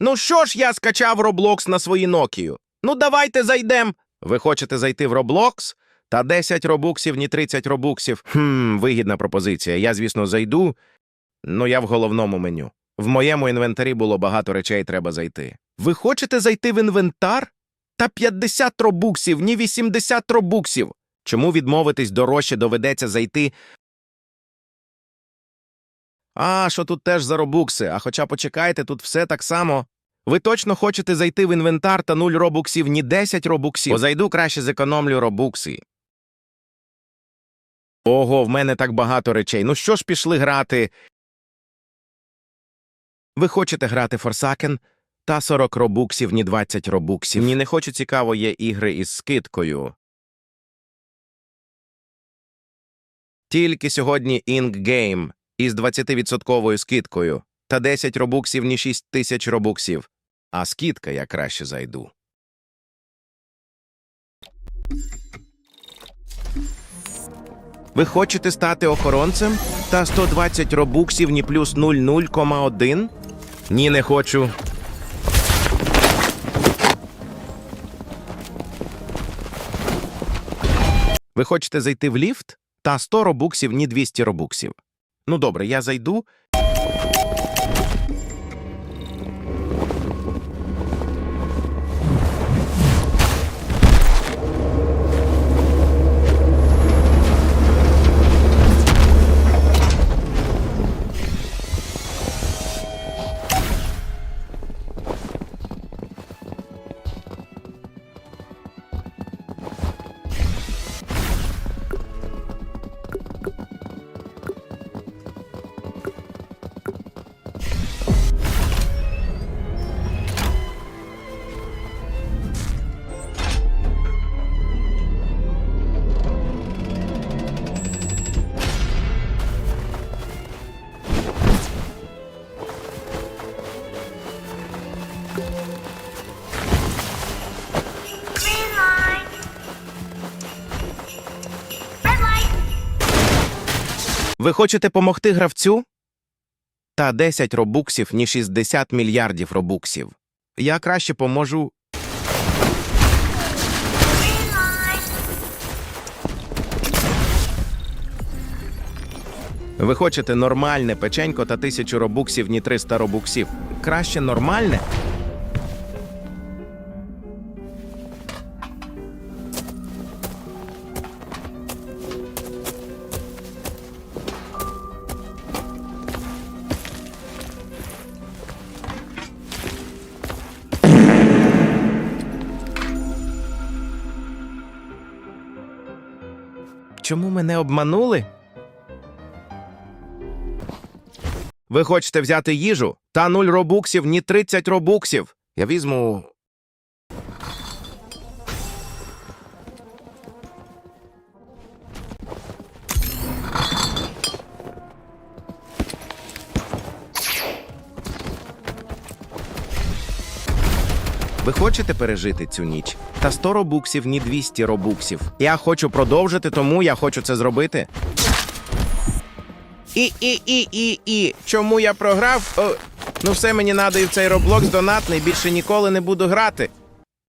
Ну що ж я скачав Roblox на свої Nokia? Ну давайте зайдем. Ви хочете зайти в Roblox? Та 10 робуксів, ні 30 робуксів. Хм, вигідна пропозиція. Я, звісно, зайду. Ну, я в головному меню. В моєму інвентарі було багато речей, треба зайти. Ви хочете зайти в інвентар? Та 50 робуксів, ні 80 робуксів. Чому відмовитись дорожче доведеться зайти? А, що тут теж за робукси, а хоча почекайте, тут все так само. Ви точно хочете зайти в інвентар та 0 робуксів, ні 10 робуксів. Бо зайду краще зекономлю робукси. Ого, в мене так багато речей. Ну що ж пішли грати? Ви хочете грати Форсакен? Та 40 робуксів, ні 20 робуксів. Ні, не хочу цікаво, є ігри із скидкою. Тільки сьогодні Ink із 20% скидкою. Та 10 робуксів, ні 6 тисяч робуксів. А скидка я краще зайду. Ви хочете стати охоронцем? Та 120 робуксів, ні плюс 0,0,1? Ні, не хочу. Ви хочете зайти в ліфт? Та 100 робуксів, ні 200 робуксів. Ну добре, я зайду. Ви хочете помогти гравцю? Та 10 робуксів, ні 60 мільярдів робуксів. Я краще поможу. Ви хочете нормальне печенько та 1000 робуксів, ні 300 робуксів. Краще нормальне? Чому мене обманули? Ви хочете взяти їжу? Та нуль робуксів, ні 30 робуксів. Я візьму. Ви хочете пережити цю ніч? Та 100 робуксів, ні 200 робуксів. Я хочу продовжити, тому я хочу це зробити. І, і, і, і, і. Чому я програв? О, ну все мені надає цей Роблокс донатний, більше ніколи не буду грати.